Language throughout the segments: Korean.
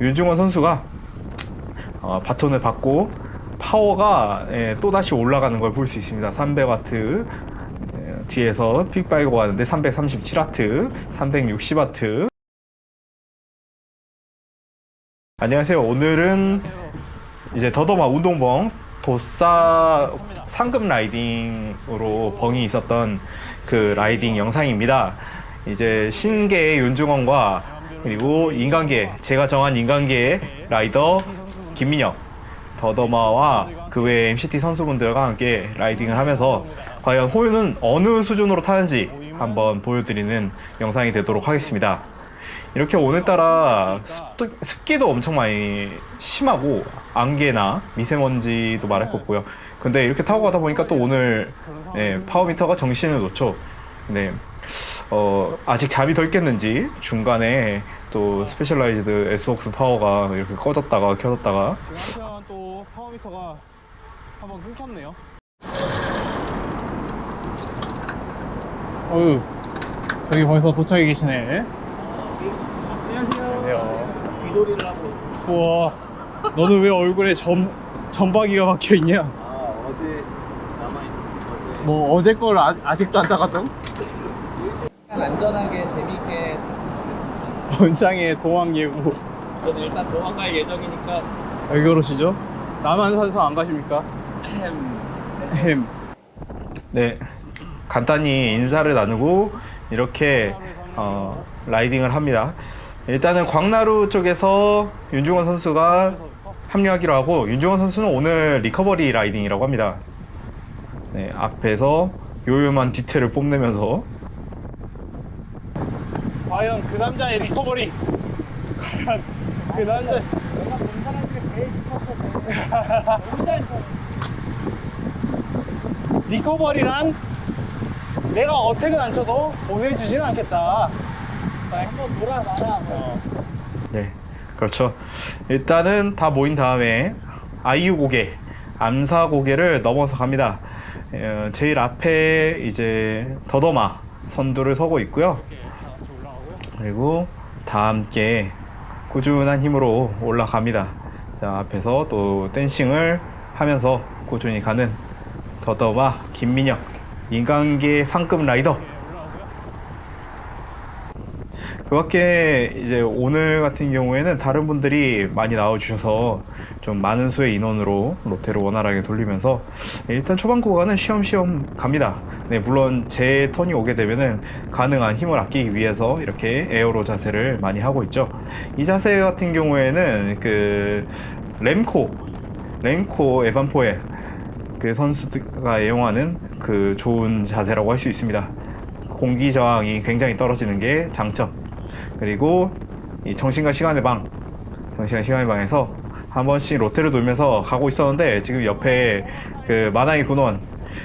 윤중원 선수가 어, 바톤을 받고 파워가 예, 또다시 올라가는 걸 볼 수 있습니다. 300와트 예, 뒤에서 픽 빨고 가는데 337와트, 360와트. 안녕하세요. 오늘은 이제 더더마 운동봉 도싸 상급 라이딩으로 벙이 있었던 그 라이딩 영상입니다. 이제 신계의 윤중원과 그리고 인간계 제가 정한 인간계의 라이더 김민혁 더더마와 그 외 MCT 선수분들과 함께 라이딩을 하면서 과연 호유는 어느 수준으로 타는지 한번 보여드리는 영상이 되도록 하겠습니다. 이렇게 오늘따라 습도, 습기도 엄청 많이 심하고 안개나 미세먼지도 말할 것 없고요. 근데 이렇게 타고 가다 보니까 또 오늘 예, 파워미터가 정신을 놓죠. 네. 어, 아직 잠이 덜 깼는지 중간에 또 스페셜라이즈드 S웍스 파워가 이렇게 꺼졌다가 켜졌다가 지금 또 파워미터가 한번 끊겼네요. 어유 저기 벌써 도착해 계시네. 안녕하세요. 안녕하세요. 귀돌이를 하고 있습니다. 우와, 너는 왜 얼굴에 점 전박이가 박혀 있냐? 아 어제 남아있는 뭐 어제 걸 아, 아직도 안 따갔다고? 안전하게 재미있게 탔으면 좋겠습니다. 본장의 동황 예고. 저는 일단 도망 갈 예정이니까 왜 그러시죠? 남한산성 안 가십니까? 햄. 네 간단히 인사를 나누고 이렇게 어, 라이딩을 합니다. 일단은 광나루 쪽에서 윤중원 선수가 합류하기로 하고 윤중원 선수는 오늘 리커버리 라이딩이라고 합니다. 네, 앞에서 요요만 뒤태를 뽐내면서 과연 그 남자의 리커버리. 과연 그 남자. 리커버리란 내가 어택은 안 쳐도 보내주지는 않겠다. 한번 돌아봐라. 뭐. 네, 그렇죠. 일단은 다 모인 다음에 아이유 고개, 암사 고개를 넘어서 갑니다. 어, 제일 앞에 이제 더더마 선두를 서고 있고요. 그리고 다 함께 꾸준한 힘으로 올라갑니다. 자, 앞에서 또 댄싱을 하면서 꾸준히 가는 더더마 김민혁, 인간계 상급 라이더. 그 밖에 이제 오늘 같은 경우에는 다른 분들이 많이 나와주셔서 좀 많은 수의 인원으로 로테를 원활하게 돌리면서 일단 초반 구간은 쉬엄쉬엄 갑니다. 네, 물론 제 턴이 오게 되면은 가능한 힘을 아끼기 위해서 이렇게 에어로 자세를 많이 하고 있죠. 이 자세 같은 경우에는 그 램코, 램코 에반포에 그 선수가 애용하는 그 좋은 자세라고 할 수 있습니다. 공기 저항이 굉장히 떨어지는 게 장점. 그리고 이 정신과 시간의 방, 정신과 시간의 방에서 한 번씩 로테를 돌면서 가고 있었는데 지금 옆에 그 마나이 군원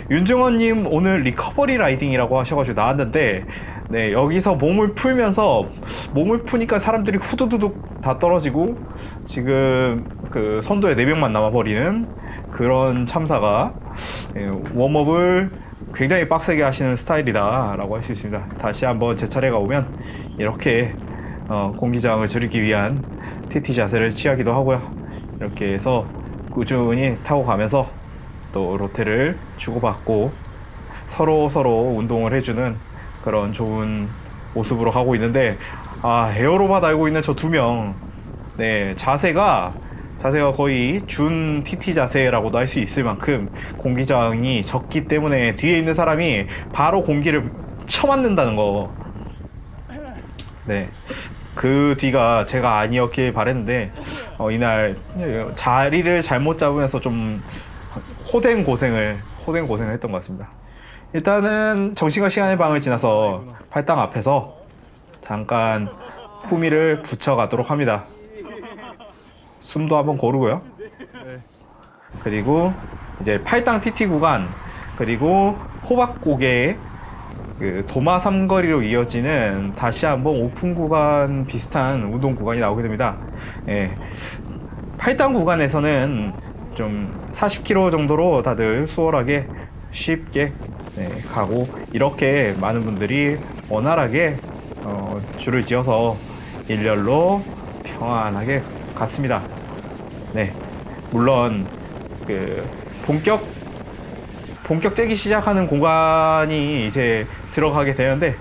윤중원님 오늘 리커버리 라이딩이라고 하셔가지고 나왔는데 네 여기서 몸을 풀면서 몸을 푸니까 사람들이 후두두둑 다 떨어지고 지금 그 선도에 4명만 남아버리는 그런 참사가 예, 웜업을 굉장히 빡세게 하시는 스타일이다라고 할 수 있습니다. 다시 한번 제 차례가 오면 이렇게 어, 공기저항을 줄이기 위한 TT 자세를 취하기도 하고요. 이렇게 해서 꾸준히 타고 가면서 또 로테를 주고받고 서로 서로 운동을 해주는 그런 좋은 모습으로 하고 있는데 아 에어로바 달고 있는 저 두 명 네 자세가 자세가 거의 준 TT 자세라고도 할 수 있을 만큼 공기 저항이 적기 때문에 뒤에 있는 사람이 바로 공기를 쳐맞는다는 거. 네. 그 뒤가 제가 아니었길 바랬는데 어, 이날 자리를 잘못 잡으면서 좀 호된 고생을 호된 고생을 했던 것 같습니다. 일단은 정신과 시간의 방을 지나서 팔당 앞에서 잠깐 후미를 붙여가도록 합니다. 숨도 한번 고르고요. 그리고 이제 팔당 TT 구간 그리고 호박고개 그 도마 삼거리로 이어지는 다시 한번 오픈 구간 비슷한 운동 구간이 나오게 됩니다. 예. 팔당 구간에서는 좀 40km 정도로 다들 수월하게 쉽게 네, 가고 이렇게 많은 분들이 원활하게 어, 줄을 지어서 일렬로 평안하게 갔습니다. 네, 물론 그 본격 본격 째기 시작하는 공간이 이제 들어가게 되는데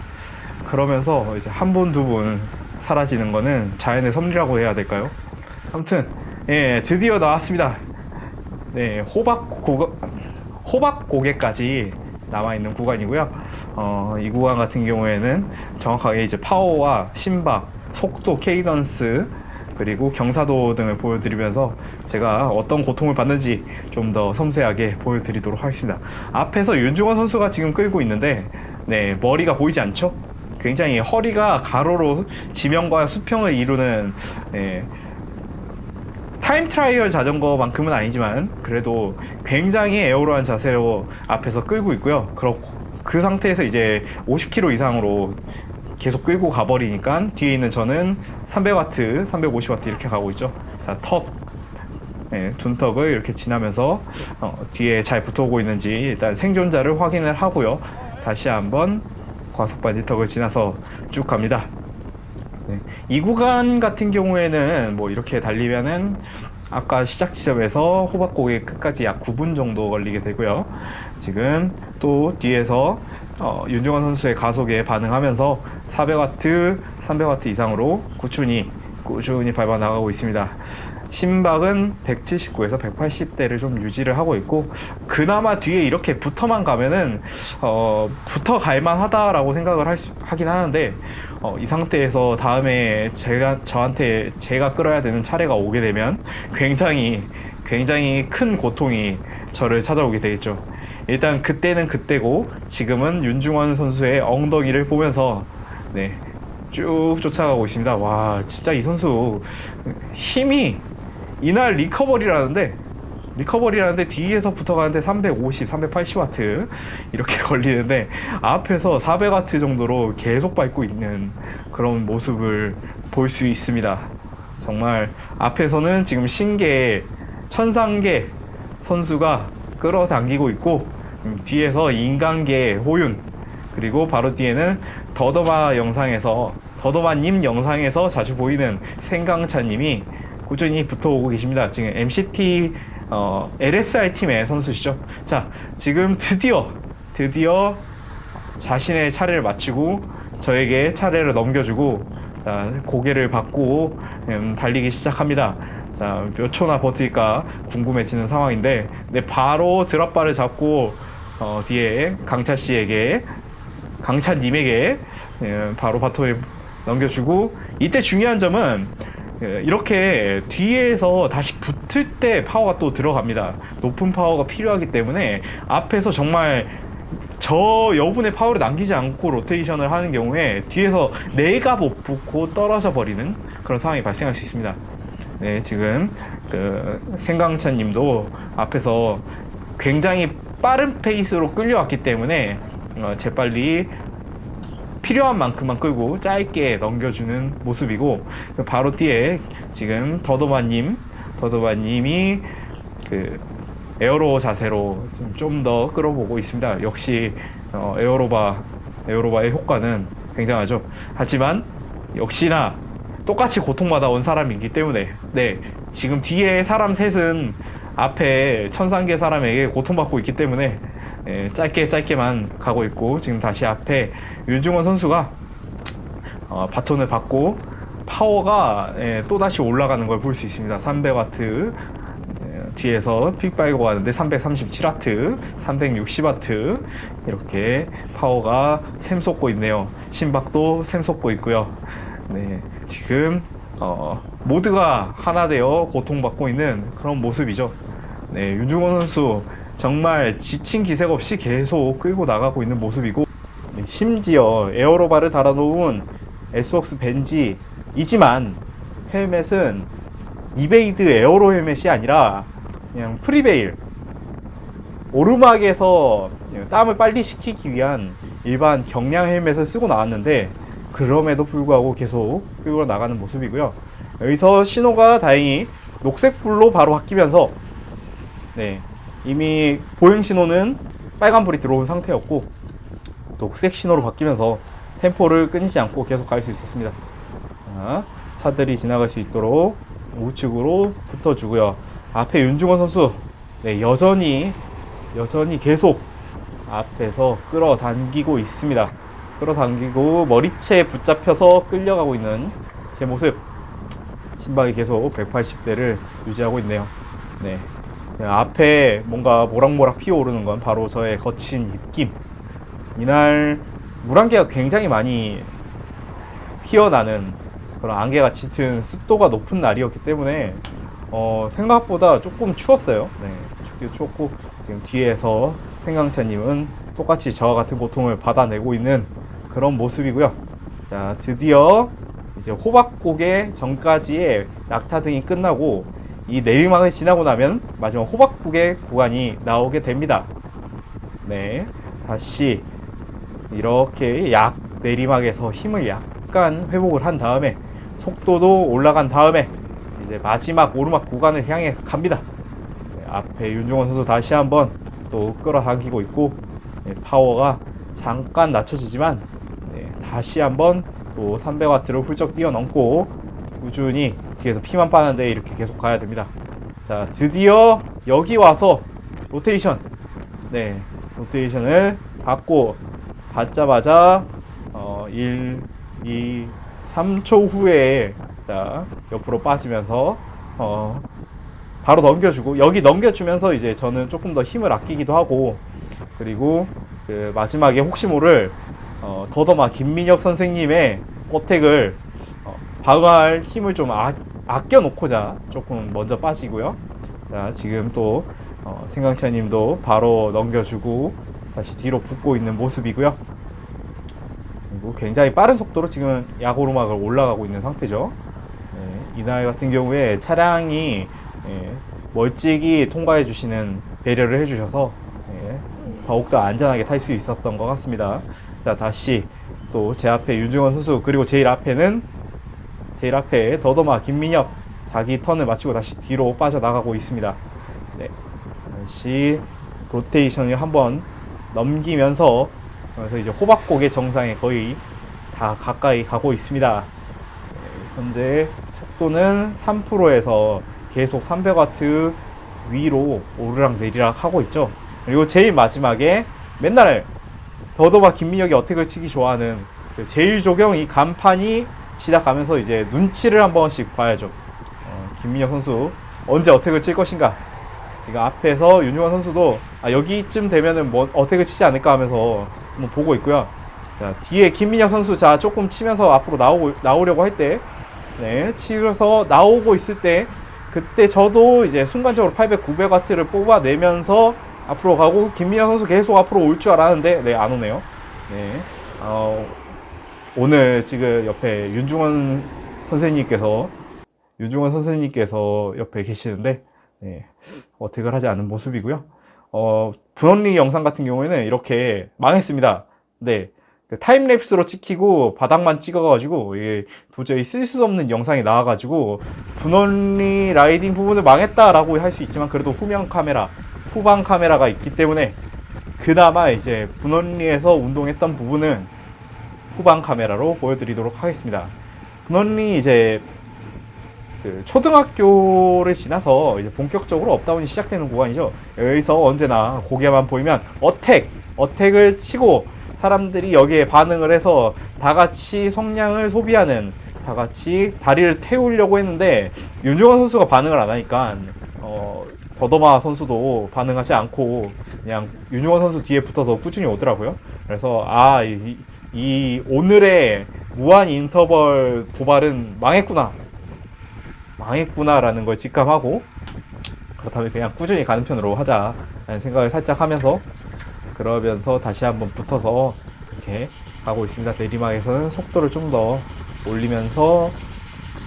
그러면서 이제 한 분 두 분 사라지는 거는 자연의 섭리라고 해야 될까요? 아무튼 예 드디어 나왔습니다. 네 호박 고 호박 고개까지 남아 있는 구간이고요. 어, 이 구간 같은 경우에는 정확하게 이제 파워와 심박, 속도, 케이던스 그리고 경사도 등을 보여드리면서 제가 어떤 고통을 받는지 좀 더 섬세하게 보여드리도록 하겠습니다. 앞에서 윤중원 선수가 지금 끌고 있는데, 네, 머리가 보이지 않죠? 굉장히 허리가 가로로 지면과 수평을 이루는, 네, 타임 트라이얼 자전거만큼은 아니지만 그래도 굉장히 에어로한 자세로 앞에서 끌고 있고요. 그렇고 그 상태에서 이제 50km 이상으로 계속 끌고 가버리니까 뒤에 있는 저는 300와트, 350와트 이렇게 가고 있죠. 자, 턱, 네, 둔턱을 이렇게 지나면서 어, 뒤에 잘 붙어오고 있는지 일단 생존자를 확인을 하고요. 다시 한번 과속 반지턱을 지나서 쭉 갑니다. 네. 이 구간 같은 경우에는 뭐 이렇게 달리면은 아까 시작 지점에서 호박고개 끝까지 약 9분 정도 걸리게 되고요. 지금 또 뒤에서 어, 윤종환 선수의 가속에 반응하면서 400와트, 300와트 이상으로 꾸준히 꾸준히 밟아 나가고 있습니다. 심박은 179에서 180대를 좀 유지를 하고 있고 그나마 뒤에 이렇게 붙어만 가면은 어, 붙어 갈만 하다라고 생각을 할 수, 하긴 하는데 어, 이 상태에서 다음에 제가 저한테 제가 끌어야 되는 차례가 오게 되면 굉장히 굉장히 큰 고통이 저를 찾아오게 되겠죠. 일단 그때는 그때고 지금은 윤중원 선수의 엉덩이를 보면서 네. 쭉 쫓아가고 있습니다. 와, 진짜 이 선수 힘이 이날 리커버리라는데 리커버리라는데 뒤에서 붙어가는데 350, 380와트 이렇게 걸리는데 앞에서 400와트 정도로 계속 밟고 있는 그런 모습을 볼 수 있습니다. 정말 앞에서는 지금 신계 천상계 선수가 끌어당기고 있고 음, 뒤에서 인간계 호윤 그리고 바로 뒤에는 더더마 영상에서 더더마님 영상에서 자주 보이는 생강차님이 꾸준히 붙어오고 계십니다. 지금 MCT 어, LSR 팀의 선수시죠. 자, 지금 드디어 드디어 자신의 차례를 마치고 저에게 차례를 넘겨주고 자, 고개를 받고 음, 달리기 시작합니다. 자, 몇 초나 버틸까 궁금해지는 상황인데, 네, 바로 드랍바를 잡고 어, 뒤에 강차 씨에게 강차님에게 예, 바로 바톤을 넘겨주고 이때 중요한 점은 예, 이렇게 뒤에서 다시 붙을 때 파워가 또 들어갑니다. 높은 파워가 필요하기 때문에 앞에서 정말 저 여분의 파워를 남기지 않고 로테이션을 하는 경우에 뒤에서 내가 못 붙고 떨어져 버리는 그런 상황이 발생할 수 있습니다. 네, 지금 그 생강찬 님도 앞에서 굉장히 빠른 페이스로 끌려왔기 때문에 어, 재빨리 필요한 만큼만 끌고 짧게 넘겨주는 모습이고 그 바로 뒤에 지금 더도마님 더도마님이 그 에어로 자세로 좀 더 끌어보고 있습니다. 역시 어, 에어로바 에어로바의 효과는 굉장하죠. 하지만 역시나 똑같이 고통받아 온 사람이기 때문에 네 지금 뒤에 사람 셋은 앞에 천상계 사람에게 고통받고 있기 때문에 예, 짧게 짧게만 가고 있고 지금 다시 앞에 윤중원 선수가 어, 바톤을 받고 파워가 예, 또 다시 올라가는 걸 볼 수 있습니다. 300와트 뒤에서 픽 빨고 가는데 337와트, 360와트 이렇게 파워가 샘솟고 있네요. 심박도 샘솟고 있고요. 네, 지금 어, 모두가 하나 되어 고통받고 있는 그런 모습이죠. 네, 윤중원 선수 정말 지친 기색 없이 계속 끌고 나가고 있는 모습이고 네, 심지어 에어로바를 달아놓은 에스웍스 벤지이지만 헬멧은 이베이드 에어로 헬멧이 아니라 그냥 프리베일 오르막에서 땀을 빨리 식히기 위한 일반 경량 헬멧을 쓰고 나왔는데 그럼에도 불구하고 계속 끌고 나가는 모습이고요. 여기서 신호가 다행히 녹색불로 바로 바뀌면서 네 이미 보행 신호는 빨간불이 들어온 상태였고 녹색 신호로 바뀌면서 템포를 끊이지 않고 계속 갈 수 있었습니다. 자, 차들이 지나갈 수 있도록 우측으로 붙어주고요. 앞에 윤중원 선수 네, 여전히 여전히 계속 앞에서 끌어당기고 있습니다. 끌어당기고 머리채 붙잡혀서 끌려가고 있는 제 모습. 심박이 계속 180대를 유지하고 있네요. 네. 네, 앞에 뭔가 모락모락 피어오르는 건 바로 저의 거친 입김. 이날 물안개가 굉장히 많이 피어나는 그런 안개가 짙은 습도가 높은 날이었기 때문에 어, 생각보다 조금 추웠어요. 네, 춥기도 추웠고 지금 뒤에서 생강차님은 똑같이 저와 같은 고통을 받아내고 있는 그런 모습이고요. 자, 드디어 이제 호박곡의 전까지의 낙타 등이 끝나고 이 내리막을 지나고 나면 마지막 호박국의 구간이 나오게 됩니다. 네, 다시 이렇게 약 내리막에서 힘을 약간 회복을 한 다음에 속도도 올라간 다음에 이제 마지막 오르막 구간을 향해 갑니다. 네, 앞에 윤종원 선수 다시 한번 또 끌어당기고 있고 네, 파워가 잠깐 낮춰지지만 네, 다시 한번 또 300와트를 훌쩍 뛰어넘고 꾸준히 뒤에서 피만 빠는데 이렇게 계속 가야 됩니다. 자 드디어 여기 와서 로테이션 네 로테이션을 받고 받자마자 어, 1, 2, 3초 후에 자 옆으로 빠지면서 어, 바로 넘겨주고 여기 넘겨주면서 이제 저는 조금 더 힘을 아끼기도 하고 그리고 그 마지막에 혹시 모를 어, 더더마 김민혁 선생님의 어택을 어, 방어할 힘을 좀 아, 아껴 놓고자 조금 먼저 빠지고요. 자 지금 또 어, 생강차님도 바로 넘겨주고 다시 뒤로 붙고 있는 모습이고요. 그리고 굉장히 빠른 속도로 지금 야고르막을 올라가고 있는 상태죠. 네, 이날 같은 경우에 차량이 예, 멀찍이 통과해 주시는 배려를 해주셔서 예, 더욱더 안전하게 탈 수 있었던 것 같습니다. 자 다시 또 제 앞에 윤중원 선수 그리고 제일 앞에는 제일 앞에 더더마 김민혁 자기 턴을 마치고 다시 뒤로 빠져나가고 있습니다. 네, 다시 로테이션을 한번 넘기면서 그래서 이제 호박곡의 정상에 거의 다 가까이 가고 있습니다. 네, 현재 속도는 3%에서 계속 300와트 위로 오르락 내리락 하고 있죠. 그리고 제일 마지막에 맨날 더더마 김민혁이 어택을 치기 좋아하는 그 제일 조경 이 간판이 시작하면서 이제 눈치를 한 번씩 봐야죠. 어, 김민혁 선수 언제 어택을 칠 것인가. 지금 앞에서 윤중원 선수도 아, 여기쯤 되면은 뭐 어택을 치지 않을까 하면서 한번 보고 있고요. 자 뒤에 김민혁 선수 자 조금 치면서 앞으로 나오고 나오려고 할 때, 네 치면서 나오고 있을 때 그때 저도 이제 순간적으로 800, 900 와트를 뽑아내면서 앞으로 가고 김민혁 선수 계속 앞으로 올 줄 알았는데 네 안 오네요. 네 어, 오늘 지금 옆에 윤중원 선생님께서 윤중원 선생님께서 옆에 계시는데 네, 어택을 하지 않은 모습이고요. 어, 분원리 영상 같은 경우에는 이렇게 망했습니다. 네. 그 타임랩스로 찍히고 바닥만 찍어가지고 이게 도저히 쓸 수 없는 영상이 나와가지고 분원리 라이딩 부분을 망했다라고 할 수 있지만 그래도 후면 카메라, 후방 카메라가 있기 때문에 그나마 이제 분원리에서 운동했던 부분은 후방 카메라로 보여드리도록 하겠습니다. 분원리 이제 그 초등학교를 지나서 이제 본격적으로 업다운이 시작되는 구간이죠. 여기서 언제나 고개만 보이면 어택, 어택을 치고 사람들이 여기에 반응을 해서 다 같이 성량을 소비하는 다 같이 다리를 태우려고 했는데 윤종원 선수가 반응을 안 하니까 어, 더더마 선수도 반응하지 않고 그냥 윤종원 선수 뒤에 붙어서 꾸준히 오더라고요. 그래서 아, 이, 이 오늘의 무한 인터벌 도발은 망했구나. 망했구나라는 걸 직감하고 그렇다면 그냥 꾸준히 가는 편으로 하자라는 생각을 살짝 하면서 그러면서 다시 한번 붙어서 이렇게 가고 있습니다. 내리막에서는 속도를 좀 더 올리면서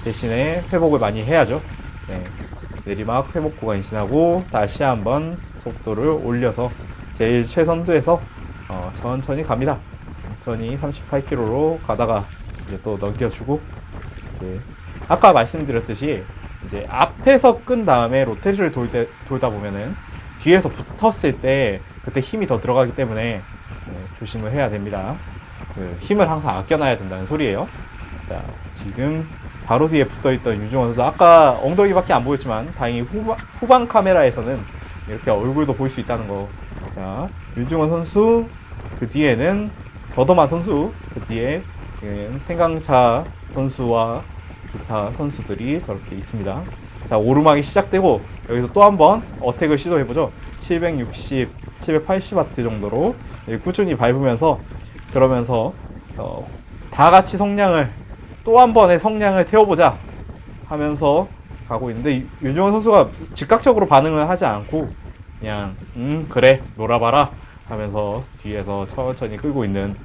대신에 회복을 많이 해야죠. 네. 내리막 회복 구간이 지나고 다시 한번 속도를 올려서 제일 최선두에서 어, 천천히 갑니다. 천천히 38km로 가다가 이제 또 넘겨주고 이제 아까 말씀드렸듯이 이제 앞에서 끈 다음에 로테이션을 돌 때, 돌다 보면은 뒤에서 붙었을 때 그때 힘이 더 들어가기 때문에 네, 조심을 해야 됩니다. 그 힘을 항상 아껴놔야 된다는 소리예요. 자, 지금 바로 뒤에 붙어있던 윤중원 선수 아까 엉덩이밖에 안 보였지만 다행히 후방, 후방 카메라에서는 이렇게 얼굴도 볼 수 있다는 거. 자, 윤중원 선수 그 뒤에는 더더만 선수 그 뒤에 예, 생강차 선수와 기타 선수들이 저렇게 있습니다. 자 오르막이 시작되고 여기서 또 한번 어택을 시도해보죠. 760, 780와트 정도로 예, 꾸준히 밟으면서 그러면서 어, 다 같이 성량을 또 한 번의 성량을 태워보자 하면서 가고 있는데 이- 윤종원 선수가 즉각적으로 반응을 하지 않고 그냥 음 그래 놀아봐라 하면서 뒤에서 천천히 끌고 있는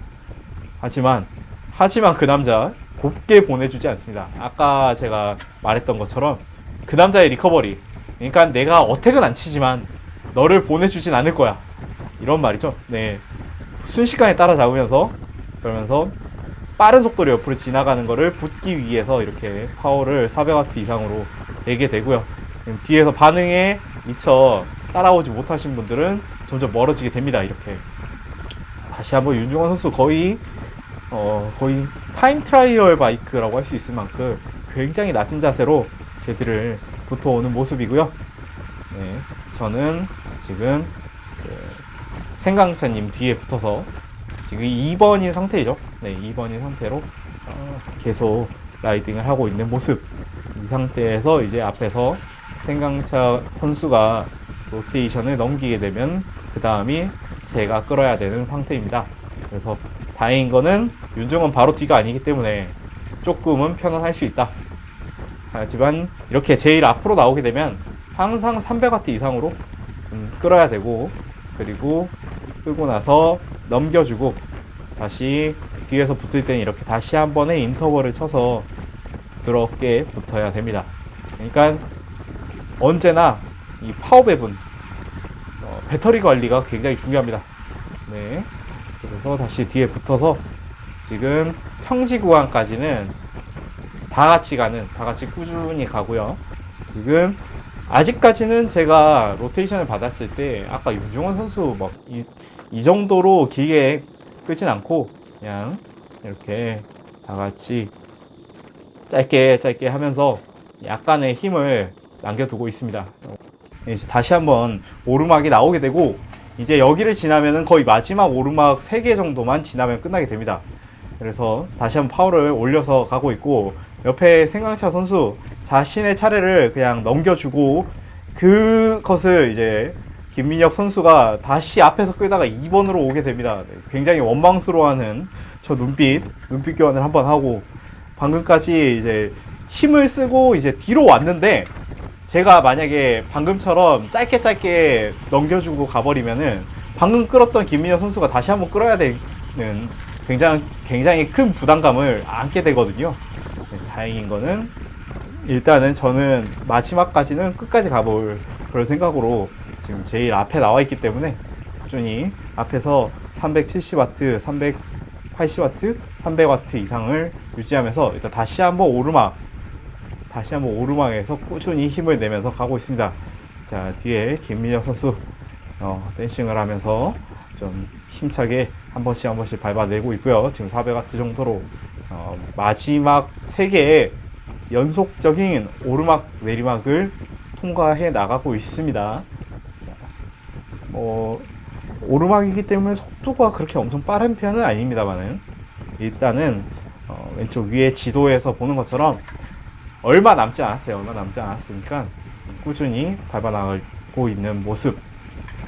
하지만 하지만 그 남자 곱게 보내주지 않습니다. 아까 제가 말했던 것처럼 그 남자의 리커버리 그러니까 내가 어택은 안 치지만 너를 보내주진 않을 거야 이런 말이죠. 네 순식간에 따라잡으면서 그러면서 빠른 속도로 옆으로 지나가는 거를 붙기 위해서 이렇게 파워를 400W 이상으로 내게 되고요. 그럼 뒤에서 반응에 미처 따라오지 못하신 분들은 점점 멀어지게 됩니다. 이렇게 다시 한번 윤중원 선수 거의 어 거의 타임 트라이얼 바이크라고 할 수 있을 만큼 굉장히 낮은 자세로 제들을 붙어 오는 모습이고요. 네, 저는 지금 그 생강차님 뒤에 붙어서 지금 2번인 상태이죠. 네, 2번인 상태로 어, 계속 라이딩을 하고 있는 모습. 이 상태에서 이제 앞에서 생강차 선수가 로테이션을 넘기게 되면 그 다음이 제가 끌어야 되는 상태입니다. 그래서 다행인 거는 윤정은 바로 뒤가 아니기 때문에 조금은 편안할 수 있다. 하지만 이렇게 제일 앞으로 나오게 되면 항상 300W 이상으로 음, 끌어야 되고 그리고 끌고 나서 넘겨주고 다시 뒤에서 붙을 때는 이렇게 다시 한 번의 인터벌을 쳐서 부드럽게 붙어야 됩니다. 그러니까 언제나 이 파워백은 어, 배터리 관리가 굉장히 중요합니다. 네. 그래서 다시 뒤에 붙어서 지금 평지 구간까지는 다 같이 가는, 다 같이 꾸준히 가고요. 지금 아직까지는 제가 로테이션을 받았을 때 아까 윤종원 선수 막 이, 이 정도로 길게 끄진 않고 그냥 이렇게 다 같이 짧게 짧게 하면서 약간의 힘을 남겨두고 있습니다. 이제 다시 한번 오르막이 나오게 되고 이제 여기를 지나면은 거의 마지막 오르막 3개 정도만 지나면 끝나게 됩니다. 그래서 다시 한번 파워를 올려서 가고 있고 옆에 생강차 선수 자신의 차례를 그냥 넘겨주고 그것을 이제 김민혁 선수가 다시 앞에서 끌다가 2번으로 오게 됩니다. 네, 굉장히 원망스러워하는 저 눈빛, 눈빛 교환을 한번 하고 방금까지 이제 힘을 쓰고 이제 뒤로 왔는데 제가 만약에 방금처럼 짧게 짧게 넘겨주고 가버리면은 방금 끌었던 김민혁 선수가 다시 한번 끌어야 되는 굉장히 굉장히 큰 부담감을 안게 되거든요. 네, 다행인 거는 일단은 저는 마지막까지는 끝까지 가볼 그럴 생각으로 지금 제일 앞에 나와 있기 때문에 꾸준히 앞에서 370W, 380W, 300W 이상을 유지하면서 일단 다시 한번 오르막 다시 한번 오르막에서 꾸준히 힘을 내면서 가고 있습니다. 자 뒤에 김민혁 선수 어, 댄싱을 하면서 좀 힘차게 한 번씩 한 번씩 밟아내고 있고요. 지금 400W 정도로 어, 마지막 세 개의 연속적인 오르막 내리막을 통과해 나가고 있습니다. 뭐 오르막이기 때문에 속도가 그렇게 엄청 빠른 편은 아닙니다만은 일단은 어, 왼쪽 위에 지도에서 보는 것처럼 얼마 남지 않았어요. 얼마 남지 않았으니까 꾸준히 밟아 나가고 있는 모습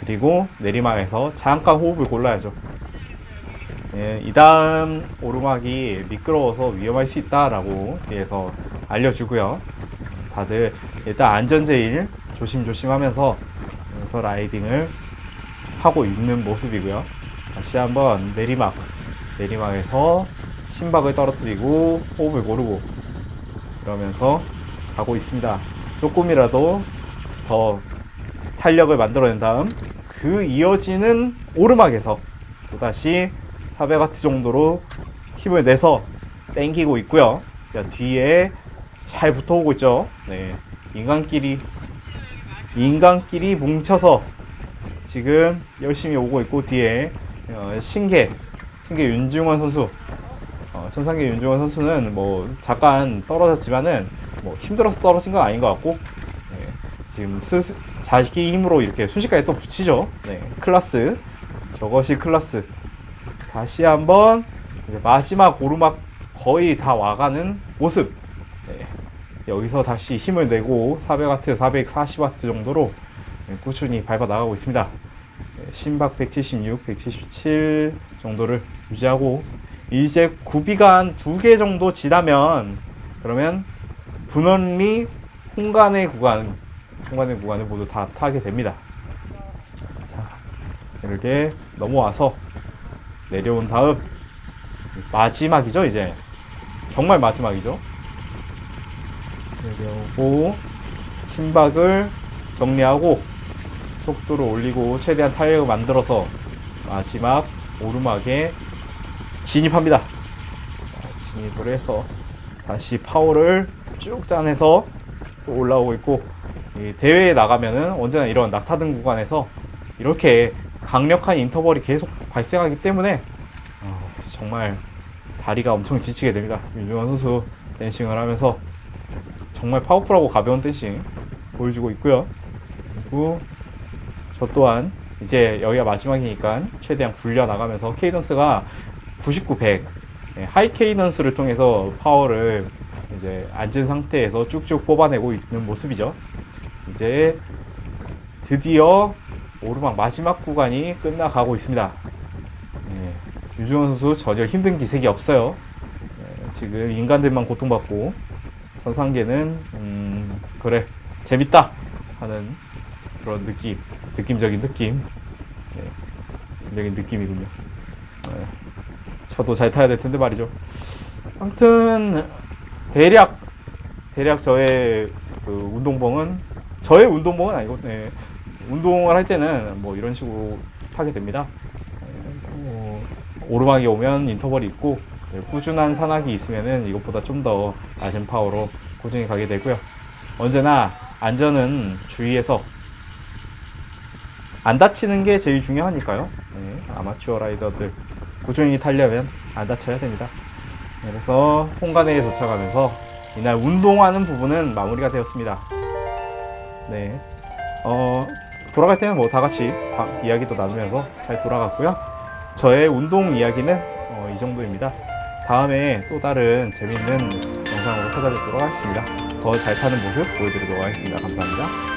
그리고 내리막에서 잠깐 호흡을 골라야죠. 예, 이 다음 오르막이 미끄러워서 위험할 수 있다라고 뒤에서 알려주고요. 다들 일단 안전 제일 조심조심 하면서 그래서 라이딩을 하고 있는 모습이고요. 다시 한번 내리막, 내리막에서 심박을 떨어뜨리고 호흡을 고르고 그러면서 가고 있습니다. 조금이라도 더 탄력을 만들어낸 다음 그 이어지는 오르막에서 또다시 400W 정도로 힘을 내서 땡기고 있고요. 자, 뒤에 잘 붙어오고 있죠. 네. 인간끼리, 인간끼리 뭉쳐서 지금 열심히 오고 있고, 뒤에, 어, 신계, 신계 윤중원 선수, 어, 천상계 윤중원 선수는 뭐 잠깐 떨어졌지만은 뭐 힘들어서 떨어진 건 아닌 것 같고 네, 지금 스스, 자기 힘으로 이렇게 순식간에 또 붙이죠. 네, 클라스 저것이 클라스. 다시 한번 마지막 오르막 거의 다 와가는 모습. 네, 여기서 다시 힘을 내고 400와트, 440와트 정도로 네, 꾸준히 밟아 나가고 있습니다. 네, 심박 176, 177 정도를 유지하고 이제 구비가 한 두 개 정도 지나면 그러면 분원리 홍간의 구간 홍간의 구간을 모두 다 타게 됩니다. 자 이렇게 넘어와서 내려온 다음 마지막이죠 이제 정말 마지막이죠. 내려오고 심박을 정리하고 속도를 올리고 최대한 탄력을 만들어서 마지막 오르막에 진입합니다. 자, 진입을 해서 다시 파워를 쭉 짜내서 또 올라오고 있고 이 대회에 나가면은 언제나 이런 낙타등 구간에서 이렇게 강력한 인터벌이 계속 발생하기 때문에 어, 정말 다리가 엄청 지치게 됩니다. 윤중환 선수 댄싱을 하면서 정말 파워풀하고 가벼운 댄싱 보여주고 있고요. 그리고 저 또한 이제 여기가 마지막이니까 최대한 굴려 나가면서 케이던스가 99, 100 네, 하이 케이던스를 통해서 파워를 이제 앉은 상태에서 쭉쭉 뽑아내고 있는 모습이죠. 이제 드디어 오르막 마지막 구간이 끝나가고 있습니다. 네, 유중원 선수 전혀 힘든 기색이 없어요. 네, 지금 인간들만 고통받고 전상계는 음, 그래 재밌다 하는 그런 느낌, 느낌적인 느낌, 네, 느낌적인 느낌이군요. 네, 저도 잘 타야 될 텐데 말이죠. 아무튼 대략 대략 저의 그 운동봉은 저의 운동봉은 아니고 네, 운동을 할 때는 뭐 이런 식으로 타게 됩니다. 네, 뭐 오르막이 오면 인터벌이 있고 네, 꾸준한 산악이 있으면은 이것보다 좀 더 낮은 파워로 꾸준히 가게 되고요. 언제나 안전은 주의해서 안 다치는 게 제일 중요하니까요. 네, 아마추어 라이더들 꾸준히 타려면 안 다쳐야 됩니다. 네, 그래서 홍간에 도착하면서 이날 운동하는 부분은 마무리가 되었습니다. 네, 어, 돌아갈 때는 뭐 다 같이 다 이야기도 나누면서 잘 돌아갔고요. 저의 운동 이야기는 어, 이 정도입니다. 다음에 또 다른 재밌는 영상으로 찾아뵙도록 하겠습니다. 더 잘 타는 모습 보여드리도록 하겠습니다. 감사합니다.